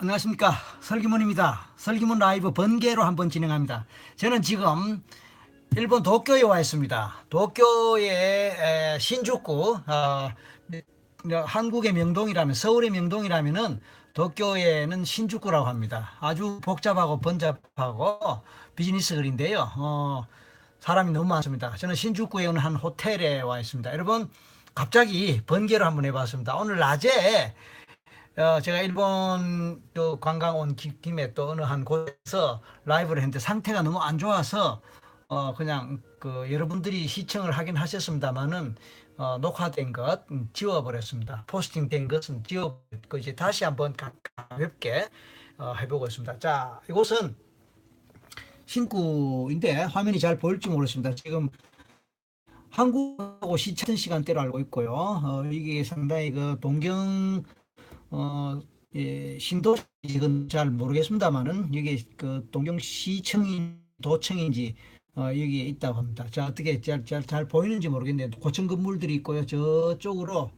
안녕하십니까 설기문입니다. 설기문 라이브 번개로 한번 진행합니다. 저는 지금 일본 도쿄에 와 있습니다. 도쿄의 에, 신주쿠 어, 한국의 명동이라면 서울의 명동이라면은 도쿄에는 신주쿠라고 합니다. 아주 복잡하고 번잡하고 비즈니스 거리인데요. 어, 사람이 너무 많습니다. 저는 신주쿠에 있는 한 호텔에 와 있습니다. 여러분 갑자기 번개를 한번 해봤습니다. 오늘 낮에 어, 제가 일본 또 관광 온 기- 김에 또 어느 한 곳에서 라이브를 했는데 상태가 너무 안 좋아서 어, 그냥 그 여러분들이 시청을 하긴 하셨습니다만은 어, 녹화된 것 음, 지워버렸습니다. 포스팅된 것은 지워버렸고 이제 다시 한번 가- 가볍게 어, 해보고 있습니다. 자, 이곳은 신구인데 화면이 잘 보일지 모르겠습니다. 지금 한국하고 시차는 시간대로 알고 있고요. 어, 이게 상당히 그 동경 어, 예, 신도시건 잘 모르겠습니다만은 여기 그 동경시청인 도청인지 어, 여기에 있다고 합니다. 자, 어떻게 잘, 잘, 잘 보이는지 모르겠는데 고층 건물들이 있고요. 저쪽으로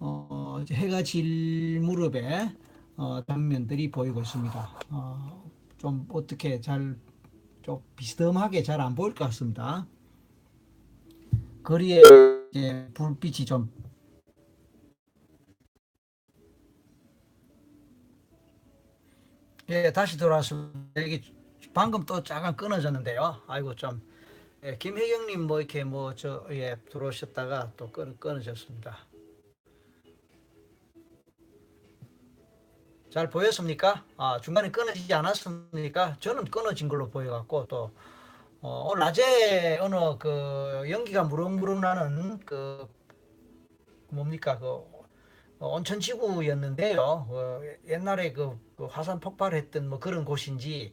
어, 해가 질 무렵에 어, 장면들이 보이고 있습니다. 어, 좀 어떻게 잘, 좀 비스듬하게 잘 안 보일 것 같습니다. 거리에 이제 불빛이 좀 예, 다시 돌아왔습니다. 여기 방금 또 잠깐 끊어졌는데요. 아이고 좀 예, 김혜경님 뭐 이렇게 뭐저 예, 들어오셨다가 또 끊, 끊어졌습니다. 잘 보였습니까? 아, 중간에 끊어지지 않았습니까? 저는 끊어진 걸로 보여갖고 또 어, 오늘 낮에 어느 그 연기가 무릉무릉 나는 그 뭡니까 그 어, 온천지구였는데요. 어, 옛날에 그, 그 화산 폭발했던 뭐 그런 곳인지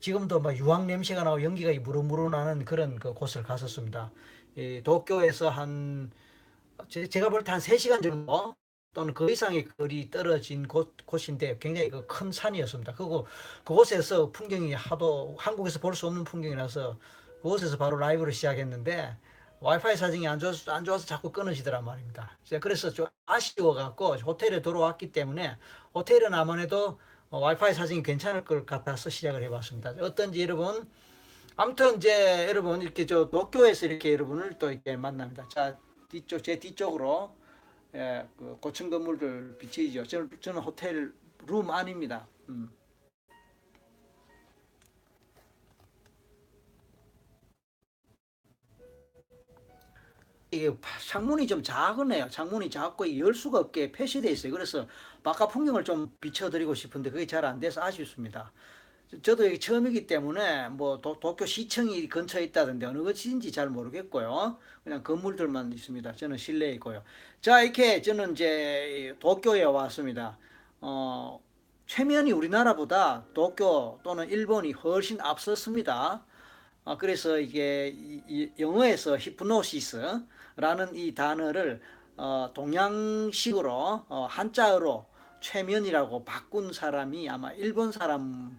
지금도 막 유황 냄새가 나고 연기가 무르무르 나는 그런 그 곳을 갔었습니다. 이 도쿄에서 한 제, 제가 볼 때 한 3시간 정도 또는 그 이상의 거리 떨어진 곳, 곳인데 굉장히 그 큰 산이었습니다. 그리고 그곳에서 풍경이 하도 한국에서 볼 수 없는 풍경이라서 그곳에서 바로 라이브를 시작했는데 와이파이 사정이 안 좋아서, 안 좋아서 자꾸 끊어지더란 말입니다. 그래서 좀 아쉬워갖고 호텔에 들어왔기 때문에 호텔은 아무래도 어, 와이파이 사정이 괜찮을 것 같아서 시작을 해봤습니다. 어떤지 여러분, 아무튼 이제 여러분 이렇게 저 도쿄에서 이렇게 여러분을 또 이렇게 만납니다. 자, 뒤쪽, 제 뒤쪽으로 예, 그 고층 건물들 비치죠. 저는, 저는 호텔 룸 안입니다. 음. 이게 창문이 좀 작으네요. 창문이 작고 열 수가 없게 표시되어 있어요. 그래서 바깥 풍경을 좀 비춰드리고 싶은데 그게 잘 안 돼서 아쉽습니다. 저- 저도 여기 처음이기 때문에 뭐 도, 도쿄 시청이 근처에 있다던데 어느 곳인지 잘 모르겠고요. 그냥 건물들만 있습니다. 저는 실내에 있고요. 자, 이렇게 저는 이제 도쿄에 왔습니다. 어, 최면이 우리나라보다 도쿄 또는 일본이 훨씬 앞섰습니다. 아, 그래서 이게 영어에서 히프노시스라는 이 단어를 어, 동양식으로 어, 한자어로 최면이라고 바꾼 사람이 아마 일본 사람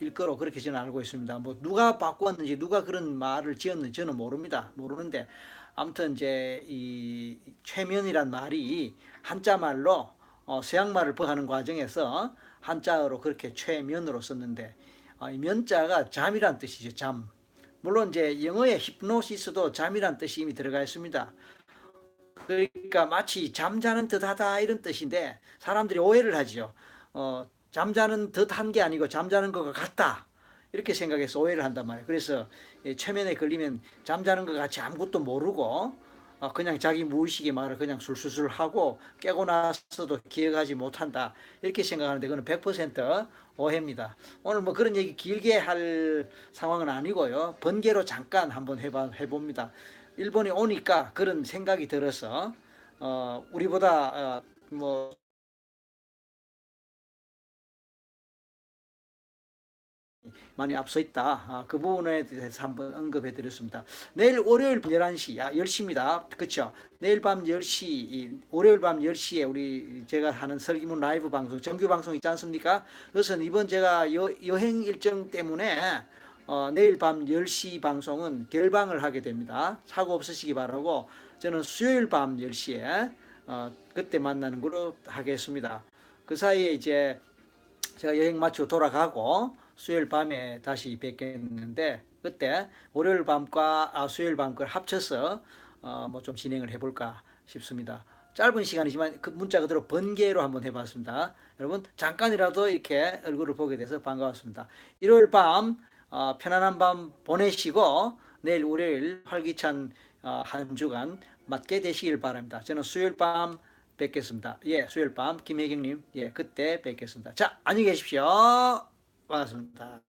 일 거로 그렇게 저는 알고 있습니다. 뭐 누가 바꾸었는지 누가 그런 말을 지었는지 저는 모릅니다. 모르는데 아무튼 이제 이 최면이란 말이 한자 말로 어, 서양말을 하는 과정에서 한자어로 그렇게 최면으로 썼는데 아, 이 면자가 잠이란 뜻이죠. 잠. 물론 이제 영어의 히프노시스도 잠이란 뜻이 이미 들어가 있습니다. 그러니까 마치 잠자는 듯하다 이런 뜻인데 사람들이 오해를 하죠. 어, 잠자는 듯한 게 아니고 잠자는 것과 같다. 이렇게 생각해서 오해를 한단 말이에요. 그래서 이 최면에 걸리면 잠자는 것 같이 아무것도 모르고 어, 그냥 자기 무의식의 말을 그냥 술술술 하고 깨고 나서도 기억하지 못한다. 이렇게 생각하는데 그건 100% 오해입니다. 오늘 뭐 그런 얘기 길게 할 상황은 아니고요. 번개로 잠깐 한번 해봐, 해봅니다. 일본이 오니까 그런 생각이 들어서 어, 우리보다 어, 뭐 많이 앞서 있다. 아, 그 부분에 대해서 한번 언급해 드렸습니다. 내일 월요일 밤 11시, 아, 10시입니다. 그쵸? 내일 밤 10시, 이 월요일 밤 10시에 우리 제가 하는 설기문 라이브 방송, 정규 방송 있지 않습니까? 그것은 이번 제가 여, 여행 일정 때문에 어, 내일 밤 10시 방송은 결방을 하게 됩니다. 사고 없으시기 바라고 저는 수요일 밤 10시에 어, 그때 만나는 걸로 하겠습니다. 그 사이에 이제 제가 여행 마치고 돌아가고 수요일 밤에 다시 뵙겠는데 그때 월요일 밤과 아, 수요일 밤걸 합쳐서 어, 뭐 좀 진행을 해볼까 싶습니다. 짧은 시간이지만 그 문자 그대로 번개로 한번 해봤습니다. 여러분 잠깐이라도 이렇게 얼굴을 보게 돼서 반가웠습니다. 일요일 밤 어, 편안한 밤 보내시고 내일 월요일 활기찬 어, 한 주간 맞게 되시길 바랍니다. 저는 수요일 밤 뵙겠습니다. 예, 수요일 밤 김혜경님, 예, 그때 뵙겠습니다. 자, 안녕히 계십시오. 반갑습니다.